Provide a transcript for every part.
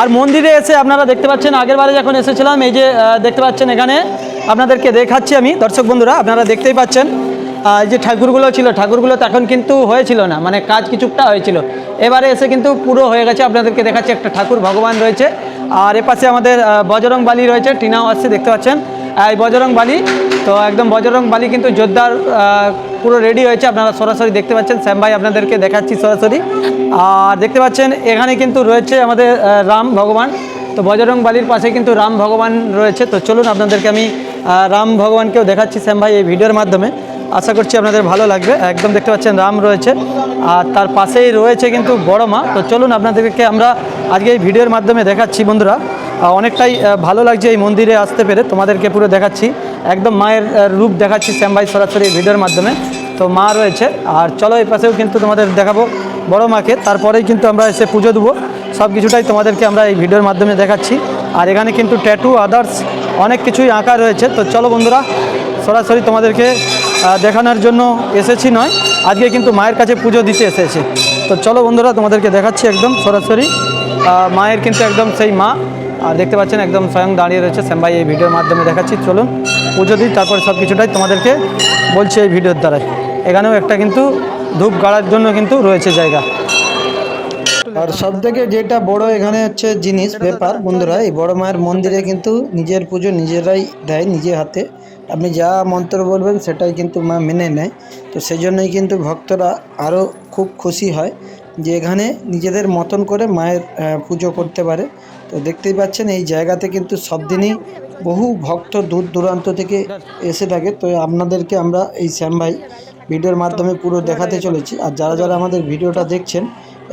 আর মন্দিরে এসে আপনারা দেখতে পাচ্ছেন, আগের বারে যখন এসেছিলাম, এই যে দেখতে পাচ্ছেন এখানে, আপনাদেরকে দেখাচ্ছি আমি। দর্শক বন্ধুরা, আপনারা দেখতেই পাচ্ছেন যে ঠাকুরগুলো ছিল ঠাকুরগুলো তখন কিন্তু হয়েছিল না মানে কাজ কিছুটা হয়েছিল। এবারে এসে কিন্তু পুরো হয়ে গেছে, আপনাদেরকে দেখাচ্ছি, একটা ঠাকুর ভগবান রয়েছে। আর এপাশে আমাদের বজরং বালি রয়েছে, টিনাও আসছে, দেখতে পাচ্ছেন। এই বজরং বালি, তো একদম বজরং বালি কিন্তু জোরদার পুরো রেডি হয়েছে, আপনারা সরাসরি দেখতে পাচ্ছেন। শ্যাম ভাই আপনাদেরকে দেখাচ্ছি সরাসরি। আর দেখতে পাচ্ছেন, এখানে কিন্তু রয়েছে আমাদের রাম ভগবান। তো বজরং বালির পাশে কিন্তু রাম ভগবান রয়েছে। তো চলুন আপনাদেরকে আমি রাম ভগবানকেও দেখাচ্ছি শ্যাম ভাই এই ভিডিওর মাধ্যমে। আশা করছি আপনাদের ভালো লাগবে। একদম দেখতে পাচ্ছেন, রাম রয়েছে। আর তার পাশেই রয়েছে কিন্তু বড় মা। তো চলুন আপনাদেরকে আমরা আজকে এই ভিডিওর মাধ্যমে দেখাচ্ছি বন্ধুরা। অনেকটাই ভালো লাগছে এই মন্দিরে আসতে পেরে। তোমাদেরকে পুরো দেখাচ্ছি। একদম মায়ের রূপ দেখাচ্ছি শ্যাম ভাই সরাসরি ভিডিওর মাধ্যমে। তো মা রয়েছে। আর চলো এই পাশেও কিন্তু তোমাদের দেখাবো। বড় মাকে, তারপরেই কিন্তু আমরা এসে পুজো দেবো। সব কিছুটাই তোমাদেরকে আমরা এই ভিডিওর মাধ্যমে দেখাচ্ছি। আর এখানে কিন্তু ট্যাটু আদার্স অনেক কিছুই আঁকা রয়েছে। তো চলো বন্ধুরা, সরাসরি তোমাদেরকে দেখানোর জন্য এসেছি নয়, আজকে কিন্তু মায়ের কাছে পুজো দিতে এসেছি। তো চলো বন্ধুরা, তোমাদেরকে দেখাচ্ছি একদম সরাসরি। মায়ের কিন্তু একদম সেই মা। আর দেখতে পাচ্ছেন একদম স্বয়ং দাঁড়িয়ে রয়েছে শ্যামভাই এই ভিডিওর মাধ্যমে দেখাচ্ছি। চলুন, পুজো দিই, তারপরে সব কিছুটাই তোমাদেরকে বলছি এই ভিডিওর দ্বারাই। এখানেও একটা কিন্তু ধূপ গাড়ার জন্য কিন্তু রয়েছে জায়গা। আর সব থেকে যেটা বড় এখানে হচ্ছে জিনিস, ব্যাপার, বন্ধুরা, এই বড় মায়ের মন্দিরে কিন্তু নিজের পুজো নিজেরাই দেয় নিজে হাতে। আপনি যা মন্ত্র বলবেন সেটাই কিন্তু মা মেনে নেয়। তো সেই জন্যই কিন্তু ভক্তরা আরও খুব খুশি হয় যে এখানে নিজেদের মতন করে মায়ের পুজো করতে পারে। তো দেখতেই পাচ্ছেন এই জায়গাতে কিন্তু সব দিনই বহু ভক্ত দূর দূরান্ত থেকে এসে থাকে। তো আপনাদেরকে আমরা এই শ্যাম ভাই ভিডিওর মাধ্যমে পুরো দেখাতে চলেছি। আর যারা যারা আমাদের ভিডিওটা দেখছেন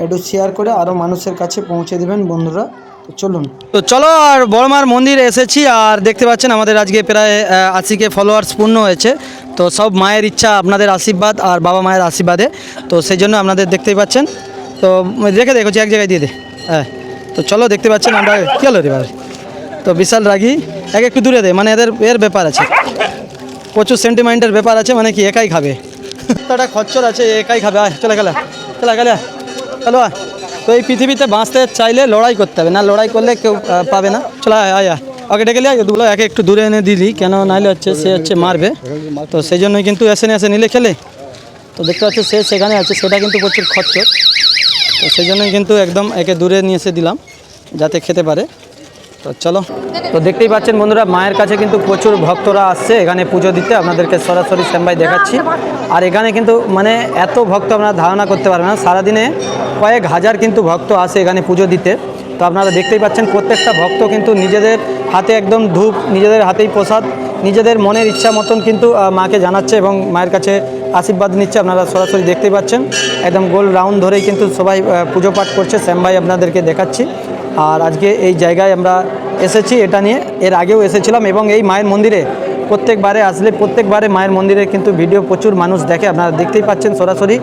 একটু শেয়ার করে আরও মানুষের কাছে পৌঁছে দেবেন বন্ধুরা। তো চলুন। তো চলো আর বড়মার মন্দিরে এসেছি আর দেখতে পাচ্ছেন আমাদের আজকে প্রায় আশিকে ফলোয়ার্স পূর্ণ হয়েছে। তো সব মায়ের ইচ্ছা আপনাদের আশীর্বাদ আর বাবা মায়ের আশীর্বাদে। তো সেই জন্য আপনাদের দেখতেই পাচ্ছেন। তো রেখে দেখো এক জায়গায় দিয়ে দে। হ্যাঁ তো চলো দেখতে পাচ্ছেন আমরা কী হলো রে ভাই? তো বিশাল রাগি। এক একটু দূরে দে মানে এদের এর ব্যাপার আছে। প্রচুর সেন্টিমেন্টের ব্যাপার আছে মানে কি একাই খাবে। একটা খচ্চর আছে একাই খাবে, আয়, চলে গেলে চলে গেলে, চলো। তো এই পৃথিবীতে বাঁচতে চাইলে লড়াই করতে হবে, না লড়াই করলে কেউ পাবে না। চলো, আয় আয়। ওকে, ডেকে লিয়া দুগুলো একে একটু দূরে এনে দিলি, কেন নাইলে হচ্ছে সে হচ্ছে মারবে। তো সেই জন্যই কিন্তু এসে এসে নিলে খেলে। তো দেখতে পাচ্ছি সে সেখানে আছে, সেটা কিন্তু প্রচুর খরচ তো সেই জন্যই কিন্তু একদম একে দূরে নিয়ে এসে দিলাম, যাতে খেতে পারে। তো চলো। তো দেখতেই পাচ্ছেন বন্ধুরা, মায়ের কাছে কিন্তু প্রচুর ভক্তরা আসছে এখানে পুজো দিতে। আপনাদেরকে সরাসরি শ্যামবাই দেখাচ্ছি। আর এখানে কিন্তু মানে এত ভক্ত আপনারা ধারণা করতে পারবেন না। সারাদিনে কয়েক হাজার কিন্তু ভক্ত আসে এখানে পুজো দিতে। তো আপনারা দেখতেই পাচ্ছেন প্রত্যেকটা ভক্ত কিন্তু নিজেদের হাতে একদম ধূপ, নিজেদের হাতেই প্রসাদ, নিজেদের মনের ইচ্ছা মতন কিন্তু মাকে জানাচ্ছে এবং মায়ের কাছে আশীর্বাদ নিচ্ছে। আপনারা সরাসরি দেখতেই পাচ্ছেন। একদম গোল রাউন্ড ধরেই কিন্তু সবাই পুজো পাঠ করছে। শ্যামবাই আপনাদেরকে দেখাচ্ছি। আর আজকে এই জায়গায় আমরা এসেছি, এটা নিয়ে এর আগেও এসেছিলাম এবং এই মায়ের মন্দিরে প্রত্যেকবারে আসলে প্রত্যেকবারে মায়ের মন্দিরে কিন্তু ভিডিও প্রচুর মানুষ দেখে, আপনারা দেখতেই পাচ্ছেন সরাসরি।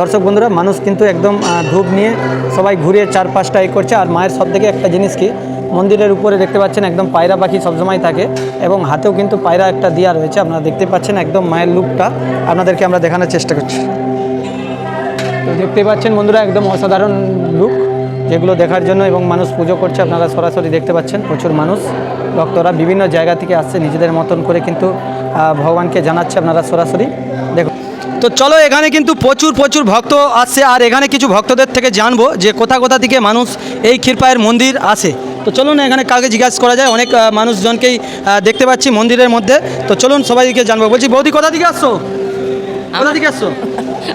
দর্শক বন্ধুরা, মানুষ কিন্তু একদম ধূপ নিয়ে সবাই ঘুরে চার পাঁচটা এ করছে। আর মায়ের সব থেকে একটা জিনিস কি, মন্দিরের উপরে দেখতে পাচ্ছেন একদম পায়রা পাখি সবসময় থাকে এবং হাতেও কিন্তু পায়রা একটা দেওয়া রয়েছে, আপনারা দেখতে পাচ্ছেন একদম মায়ের লুকটা। আপনাদেরকে আমরা দেখানোর চেষ্টা করছি। তো দেখতেই পাচ্ছেন বন্ধুরা, একদম অসাধারণ লুক। যেগুলো দেখার জন্য এবং মানুষ পুজো করছে, আপনারা সরাসরি দেখতে পাচ্ছেন প্রচুর মানুষ, ভক্তরা বিভিন্ন জায়গা থেকে আসছে, নিজেদের মতন করে কিন্তু ভগবানকে জানাচ্ছে আপনারা সরাসরি। দেখুন। তো চলো, এখানে কিন্তু প্রচুর প্রচুর ভক্ত আসছে, আর এখানে কিছু ভক্তদের থেকে জানব যে কোথা কোথা থেকে মানুষ এই ক্ষীরপায়ের মন্দির আসে। তো চলুন, এখানে কাকে জিজ্ঞাসা করা যায়, অনেক মানুষজনকেই দেখতে পাচ্ছি মন্দিরের মধ্যে। তো চলুন, সবাইকে জানব। বলছি, বৌদি, কোথা থেকে আসছো? কোথা থেকে আসছো?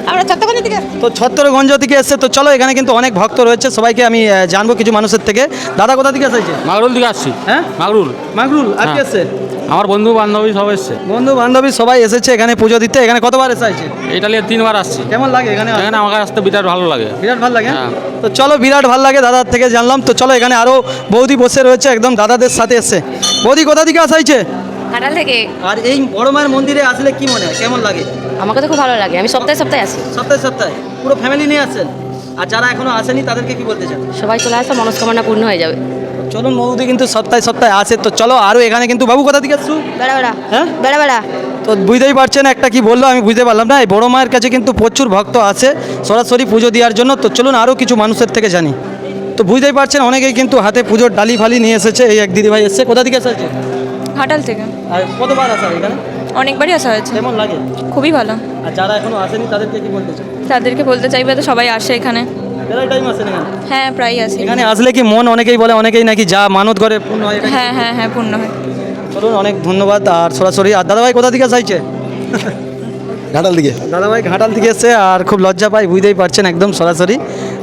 আমরা থেকে তো ছত্তরগঞ্জ থেকে এসছে তো চলো এখানে কিন্তু অনেক ভক্ত রয়েছে সবাইকে আমি জানব কিছু মানুষের থেকে। দাদা কোথা থেকে এসেছে? মাগরুল দিকে আসছি। হ্যাঁ? মাগরুল। মাগরুল আর কি হ্যাঁ। এসছে? আমার বন্ধু বান্ধবী সব এসছে। বন্ধু বান্ধবী সবাই এসেছে এখানে পুজো দিতে এখানে কতবার এসেছে? নিয়ে তিনবার আসছি। কেমন লাগে এখানে? এখানে আমাকে আসতে বিরাট ভালো লাগে। বিরাট ভালো লাগে? হ্যাঁ। তো চলো বিরাট ভালো লাগে দাদার থেকে জানলাম। তো চলো এখানে আরও বৌদি বসে রয়েছে একদম দাদাদের সাথে এসছে বৌদি কোথা থেকে আসাইছে থেকে। আর এই বড় মায়ের মন্দিরে আসলে কি মনে হয়? কেমন লাগে? আমাকে তো খুব ভালো লাগে আমি সপ্তাহে সপ্তাহে আসি। সপ্তাহে সপ্তাহে? পুরো ফ্যামিলি নিয়ে আসেন আর যারা এখনও আসেনি তাদেরকে কি বলতে চান? সবাই চলে আসে মনস্কামনা পূর্ণ হয়ে যাবে। চলুন বৌদি কিন্তু সপ্তাহে সপ্তাহে আসে। তো চলো আরও এখানে কিন্তু বাবু কোথা থেকে আসছু? বেড়া বেড়া। হ্যাঁ? বেড়া বেড়া। তো বুঝতেই পারছেন একটা কি বলল আমি বুঝতে পারলাম না। এই বড় মায়ের কাছে কিন্তু প্রচুর ভক্ত আছে সরাসরি পুজো দেওয়ার জন্য। তো চলুন আরও কিছু মানুষের থেকে জানি। তো বুঝতেই পারছেন অনেকেই কিন্তু হাতে পুজোর ডালি ফালি নিয়ে এসেছে। এই এক দিদিভাই এসেছে। কোথা থেকে এসেছে? ঘাটাল থেকে। আর কতবার আসা এখানে? অনেকবারই আসা হয়েছে। কেমন লাগে? খুবই ভালো। আর যারা এখনও আসেনি তাদেরকে কি বলতে চান তাদেরকে বলতে চাইবে তো সবাই আসে এখানে। প্রায় হ্যাঁ প্রায়ই আসে। এখানে আসলে কি মন অনেকেই বলে অনেকেই নাকি যা মানত করে পূর্ণ হয় হ্যাঁ হ্যাঁ হ্যাঁ পূর্ণ হয়। চলুন অনেক ধন্যবাদ। আর সরাসরি আর দাদাভাই কোথা থেকে চাইছে ঘাটাল দিকে। দাদাভাই ঘাটাল থেকে এসছে আর খুব লজ্জা পাই বুঝতেই পারছেন একদম সরাসরি।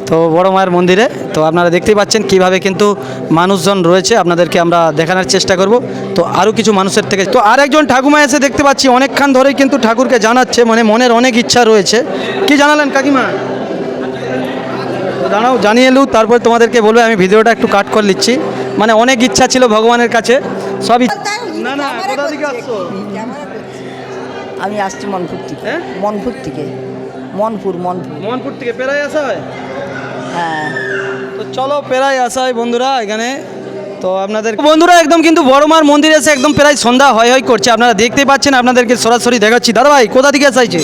তো বড় মায়ের মন্দিরে তো আপনারা দেখতেই পাচ্ছেন কীভাবে কিন্তু মানুষজন রয়েছে আপনাদেরকে আমরা দেখানোর চেষ্টা করব। তো আরও কিছু মানুষের থেকে তো আর একজন ঠাকুমা এসে দেখতে পাচ্ছি অনেকক্ষণ ধরেই কিন্তু ঠাকুরকে জানাচ্ছে মানে মনের অনেক ইচ্ছা রয়েছে। কি জানালেন কাকিমা? দাঁড়াও জানিয়ে এলু তারপর তোমাদেরকে বলবে আমি ভিডিওটা একটু কাট করে নিচ্ছি। মানে অনেক ইচ্ছা ছিল ভগবানের কাছে সবই না না কোথা থেকে আসছো? আমি আসছি মনপুর থেকে। হ্যাঁ? মনপুর থেকে। মনপুর মনপুর। মনপুর থেকে পেরাই আসা হয়? হ্যাঁ। তো চলো প্রায় আসা হয় বন্ধুরা এখানে। তো আপনাদের বন্ধুরা একদম কিন্তু বড়মার মন্দিরে এসে একদম প্রায় সন্ধ্যা হয় হয় করছে। আপনারা দেখতে পাচ্ছেন আপনাদেরকে সরাসরি দেখাচ্ছি। দাদা ভাই কোথা থেকে আসাইছে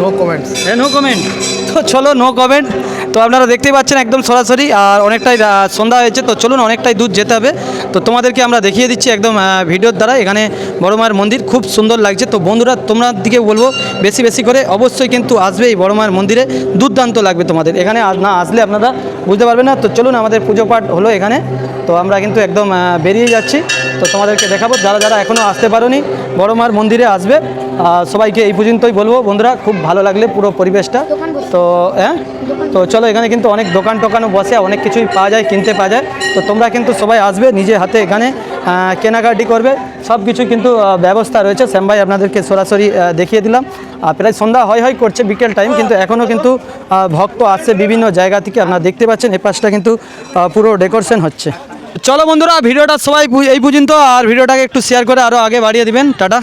নো কমেন্ট হ্যাঁ নো কমেন্ট তো চলো নো কমেন্ট তো আপনারা দেখতেই পাচ্ছেন একদম সরাসরি, আর অনেকটাই সন্ধ্যা হয়েছে, তো চলুন অনেকটাই দূর যেতে হবে। তো তোমাদেরকে আমরা দেখিয়ে দিচ্ছি একদম ভিডিওর দ্বারা, এখানে বড় মায়ের মন্দির খুব সুন্দর লাগছে। তো বন্ধুরা, তোমরা দিকে বলব, বেশি বেশি করে অবশ্যই কিন্তু আসবে এই বড় মায়ের মন্দিরে, দুর্দান্ত লাগবে তোমাদের। এখানে না আসলে আপনারা বুঝতে পারবেন না, তো চলুন আমাদের পুজো পাঠ হলো এখানে। তো আমরা কিন্তু একদম বেরিয়ে যাচ্ছি। তো তোমাদেরকে দেখাবো, যারা যারা এখনও আসতে পারোনি, বড় মায়ের মন্দিরে আসবে। সবাইকে এই পর্যন্তই বলব। বন্ধুরা খুব ভালো লাগলে পুরো পরিবেশটা। তো হ্যাঁ? তো চলো এখানে কিন্তু অনেক দোকান টোকানও বসে অনেক কিছুই পাওয়া যায় কিনতে পাওয়া যায়। তো তোমরা কিন্তু সবাই আসবে নিজে হাতে এখানে কেনাকাটি করবে। সব কিছু কিন্তু ব্যবস্থা রয়েছে। শ্যাম ভাই আপনাদেরকে সরাসরি দেখিয়ে দিলাম। আর প্রায় সন্ধ্যা হয় হয় করছে বিকেল টাইম কিন্তু এখনও কিন্তু ভক্ত আসছে বিভিন্ন জায়গা থেকে। আপনারা দেখতে পাচ্ছেন এই পাশটা কিন্তু পুরো ডেকোরেশন হচ্ছে। চলো বন্ধুরা ভিডিওটা সবাই এই পর্যন্ত আর ভিডিওটাকে একটু শেয়ার করে আরও আগে বাড়িয়ে দিবেন। টাটা।